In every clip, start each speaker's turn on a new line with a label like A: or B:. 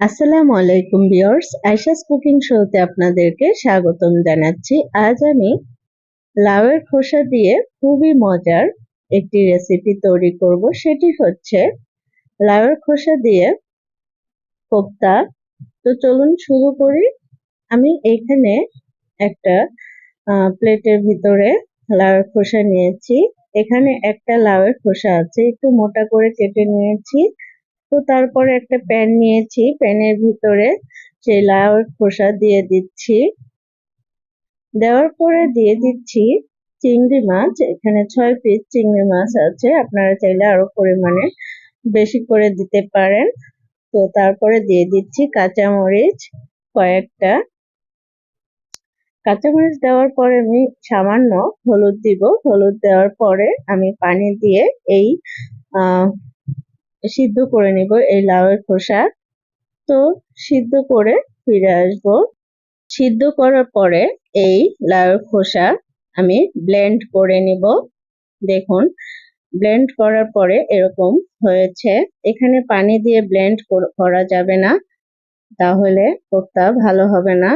A: আসসালামু আলাইকুম viewers, Ayesha's cooking শোতে আপনাদেরকে স্বাগতম জানাচ্ছি। আজ আমি লাউয়ের খোসা দিয়ে খুবই মজার একটি রেসিপি তৈরি করব। সেটি হচ্ছে লাউয়ের খোসা দিয়ে কোপ্তা। তো চলুন শুরু করি। আমি এখানে একটা প্লেটের ভিতরে লাউয়ের খোসা নিয়েছি। এখানে একটা লাউয়ের খোসা আছে, একটু মোটা করে কেটে নিয়েছি। তো তারপরে একটা প্যান নিয়েছি, প্যানের ভিতরে সেই লাউর খোসা দিয়ে দিচ্ছি। দেওয়ার পরে দিয়ে দিচ্ছি চিংড়ি মাছ, এখানে ছয় পিস চিংড়ি মাছ আছে, আপনারা চাইলে আরও পরিমাণে বেশি করে দিতে পারেন। তো তারপরে দিয়ে দিচ্ছি কাঁচামরিচ কয়েকটা। কাঁচামরিচ দেওয়ার পরে আমি সামান্য হলুদ দিব। হলুদ দেওয়ার পরে আমি পানি দিয়ে এই সিদ্ধ করে নিব এই লাউয়ের খোসা। তো সিদ্ধ করে ফিরে আসব। সিদ্ধ করার পরে এই লাউয়ের খোসা আমি ব্লেন্ড করে নিব। দেখুন ব্লেন্ড করার পরে এরকম হয়েছে। এখানে পানি দিয়ে ব্লেন্ড করা যাবে না। তাহলে কোপ্তা ভালো হবে না।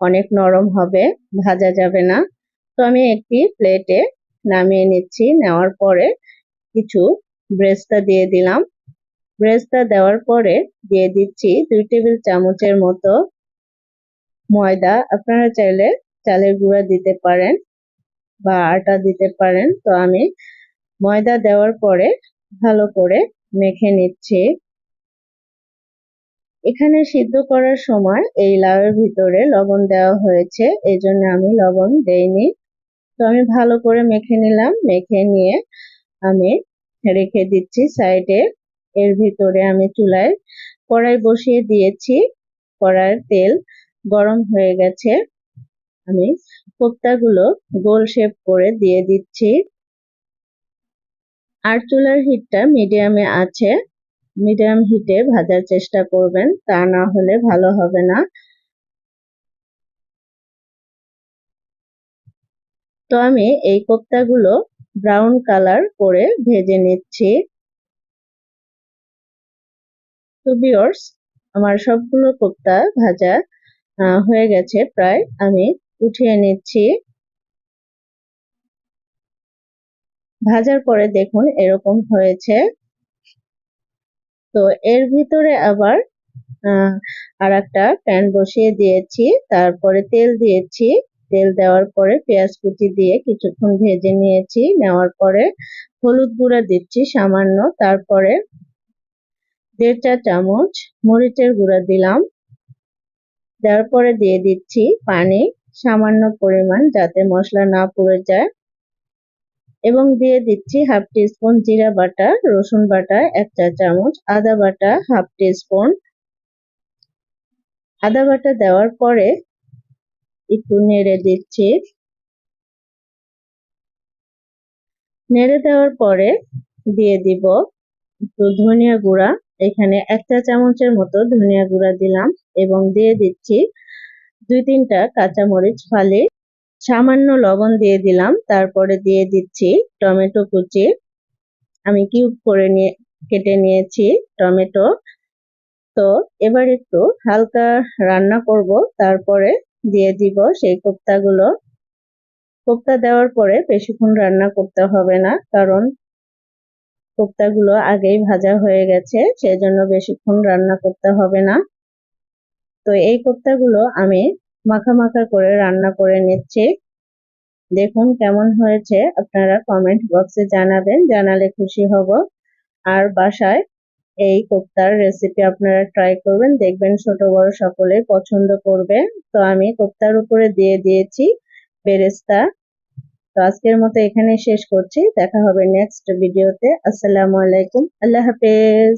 A: অনেক নরম হবে, ভাজা যাবে না। তো আমি একটি প্লেটে নামিয়ে নিচ্ছি। নেওয়ার পরে কিছু ব্রেস্তা দিয়ে দিলাম। ব্রেস্তা দেওয়ার পরে দিয়ে দিচ্ছি দুই টেবিল চামচের মতো ময়দা। আপনারা চাইলে চালের গুঁড়া দিতে পারেন বা আটা দিতে পারেন। তো আমি ময়দা দেওয়ার পরে ভালো করে মেখে নিচ্ছি। এখানে সিদ্ধ করার সময় এই লাউয়ের ভিতরে লবণ দেওয়া হয়েছে। এই জন্য আমি লবণ দেইনি। তো আমি ভালো করে মেখে নিলাম। মেখে নিয়ে আমি রেখে দিচ্ছি সাইডে এর ভিতরে আমি চুলায় কড়াই বসিয়ে দিয়েছি কড়াইয়ের তেল গরম হয়ে গেছে। আমি কোপ্তাগুলো গোল শেপ করে দিয়ে দিচ্ছি। আর চুলার হিটটা মিডিয়ামে আছে। মিডিয়াম হিটে ভাজার চেষ্টা করবেন, তা না হলে ভালো হবে না। তো আমি এই কোপ্তাগুলো ব্রাউন কালার করে ভেজে নিচ্ছি। তো বিয়র্স আমার সবগুলো কোপ্তা ভাজা হয়ে গেছে প্রায়। আমি উঠিয়ে নিচ্ছি। ভাজার পরে দেখুন এরকম হয়েছে। তো এর ভিতরে আবার আর একটা প্যান বসিয়ে দিয়েছি। তারপরে তেল দিয়েছি। তেল দেওয়ার পরে পেঁয়াজ কুচি দিয়ে কিছুক্ষণ ভেজে নিয়েছি। নেওয়ার পরে হলুদ গুঁড়া দিচ্ছি সামান্য। তারপরে দেড় চা চামচ মরিচের গুঁড়া দিলাম। দেওয়ার পরে দিয়ে দিচ্ছি পানি সামান্য পরিমাণ যাতে মশলা না পুড়ে যায়। এবং দিয়ে দিচ্ছি হাফ টিস্পুন জিরা বাটা, রসুন বাটা, এক চা চামচ আদা বাটা, হাফ টিস্পুন। আদা বাটা দেওয়ার পরে একটু নেড়ে দিচ্ছি। নেড়ে দেওয়ার পরে দিয়ে দিব একটু ধনিয়া গুঁড়া। এখানে এক চা চামচের মতো ধনিয়া গুঁড়া দিলাম এবং দিয়ে দিচ্ছি দুই তিনটা কাঁচামরিচ, ফালি। সামান্য লবণ দিয়ে দিলাম, তারপরে দিয়ে দিচ্ছি টমেটো কুচি। আমি কিউব করে নিয়ে, কেটে নিয়েছি টমেটো। তো এবার একটু হালকা রান্না করব, তারপরে দিয়ে দিব সেই কোপ্তাগুলো। কোপ্তা দেওয়ার পরে বেশিক্ষণ রান্না করতে হবে না, কারণ কোপ্তাগুলো আগেই ভাজা হয়ে গেছে, সেজন্য বেশিক্ষণ রান্না করতে হবে না। তো এই কোপ্তাগুলো আমি মাখা মাখা করে রান্না করে নিচ্ছি। দেখুন কেমন হয়েছে, আপনারা কমেন্ট বক্সে জানাবেন, জানালে খুশি হব। আর বাসায় এই কোপ্তার রেসিপি আপনারা ট্রাই করবেন। দেখবেন ছোট বড় সকলে পছন্দ করবে। তো আমি কোপ্তার উপরে দিয়ে দিয়েছি বেরেস্তা। তো আজকের মতো এখানে শেষ করছি। দেখা হবে নেক্সট ভিডিওতে আসসালামু আলাইকুম। আল্লাহ হাফেজ।